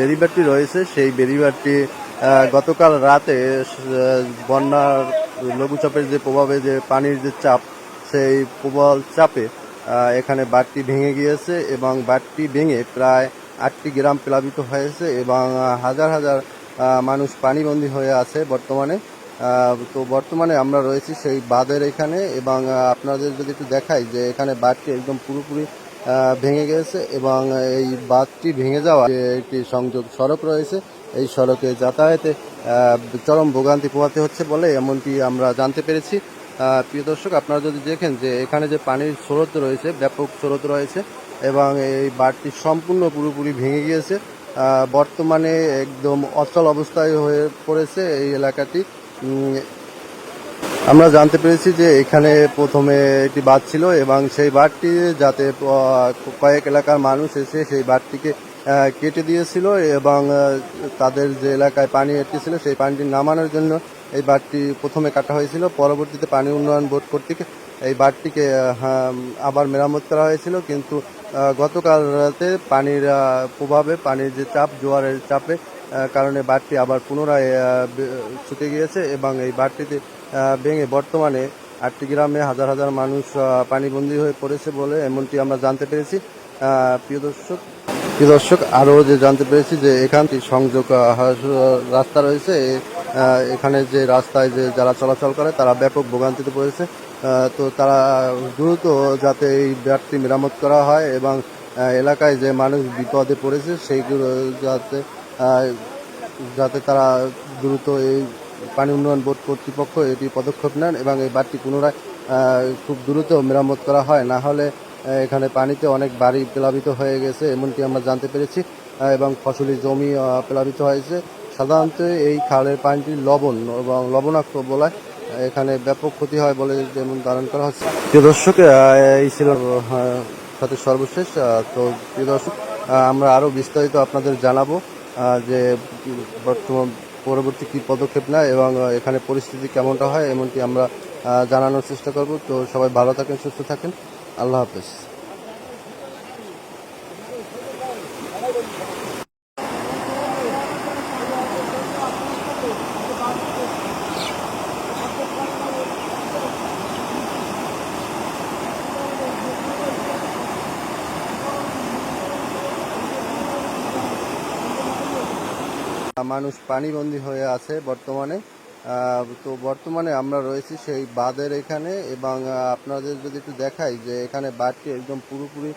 বেরিবারটি রয়েছে, সেই বেরিবারটি গতকাল রাতে বন্যার লঘুচাপের যে প্রভাবে যে পানির যে চাপ, সেই প্রবল চাপে এখানে বাঁধটি ভেঙে গিয়েছে এবং বাঁধটি ভেঙে প্রায় আটটি গ্রাম প্লাবিত হয়েছে এবং হাজার হাজার মানুষ পানিবন্দী হয়ে আছে বর্তমানে। তো বর্তমানে আমরা রয়েছি সেই বাঁধের এখানে এবং আপনাদের যদি একটু দেখাই যে এখানে বাঁধটি একদম পুরোপুরি ভেঙে গেছে এবং এই বাঁধটি ভেঙে যাওয়া একটি সংযোগ সড়ক রয়েছে, এই সড়কে যাতায়াতে চরম ভোগান্তি পোহাতে হচ্ছে বলে এমনটি আমরা জানতে পেরেছি। প্রিয় দর্শক, আপনারা যদি দেখেন যে এখানে যে পানির স্রোত রয়েছে, ব্যাপক স্রোত রয়েছে এবং এই বাঁধটি সম্পূর্ণ পুরোপুরি ভেঙে গিয়েছে বর্তমানে একদম অচল অবস্থায় হয়ে পড়েছে এই এলাকাটি। আমরা জানতে পেরেছি যে এখানে প্রথমে একটি বাঁধ ছিল এবং সেই বাঁধটি যাতে কয়েক এলাকার মানুষ এসে সেই বাঁধটিকে কেটে দিয়েছিল এবং তাদের যে এলাকায় পানি এসেছিল সেই পানিটি নামানোর জন্য এই বাঁধটি প্রথমে কাটা হয়েছিল। পরবর্তীতে পানি উন্নয়ন বোর্ড কর্তৃক এই বাঁধটিকে আবার মেরামত করা হয়েছিল। কিন্তু গতকাল রাতে পানির প্রভাবে, পানির যে চাপ, জোয়ারের চাপে কারণে বাঁধটি আবার পুনরায় ছুটে গিয়েছে এবং এই বাঁধটিতে ভেঙে বর্তমানে আটটি গ্রামে হাজার হাজার মানুষ পানিবন্দী হয়ে পড়েছে বলে এমনটি আমরা জানতে পেরেছি। প্রিয় দর্শক প্রিয় দর্শক, আরও যে জানতে পেরেছি যে এখানটি সংযোগ রাস্তা রয়েছে। এখানে যে রাস্তায় যে যারা চলাচল করে, তারা ব্যাপক ভোগান্তিতে পড়েছে। তো তারা দ্রুত যাতে এই ব্যাটটি মেরামত করা হয় এবং এলাকায় যে মানুষ বিপদে পড়েছে সেইগুলো যাতে যাতে তারা দ্রুত এই পানি উন্নয়ন বোর্ড কর্তৃপক্ষ এটি পদক্ষেপ নেন এবং এই বাঁধটি পুনরায় খুব দ্রুত মেরামত করা হয়। না হলে এখানে পানিতে অনেক বাড়ি প্লাবিত হয়ে গেছে, এমনটি আমরা জানতে পেরেছি এবং ফসলি জমি প্লাবিত হয়েছে। সাধারণত এই খালের পানিটি লবণ এবং লবণাক্ত বলায় এখানে ব্যাপক ক্ষতি হয় বলে যেমন ধারণ করা হচ্ছে। প্রিয় দর্শক এই ছিল সাথে সর্বশেষ তো প্রিয় দর্শক আমরা আরও বিস্তারিত আপনাদের জানাব। যে বর্তমান পরবর্তী কী পদক্ষেপ নেয় এবং এখানে পরিস্থিতি কেমনটা হয় এমনটি আমরা জানানোর চেষ্টা করব। তো সবাই ভালো থাকেন, সুস্থ থাকেন। আল্লাহ হাফেজ। মানুষ পানিবন্দী হয়ে আছে বর্তমানে। তো বর্তমানে আমরা রয়েছি সেই বাঁধের এখানে এবং আপনাদের যদি একটু দেখাই যে এখানে বাঁধটি একদম পুরোপুরি